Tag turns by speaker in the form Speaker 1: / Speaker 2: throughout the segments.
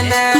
Speaker 1: in there.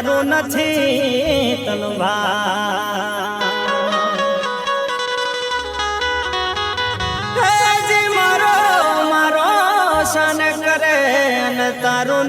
Speaker 1: તારો નથી તલવાર. મારો મારો સન તારું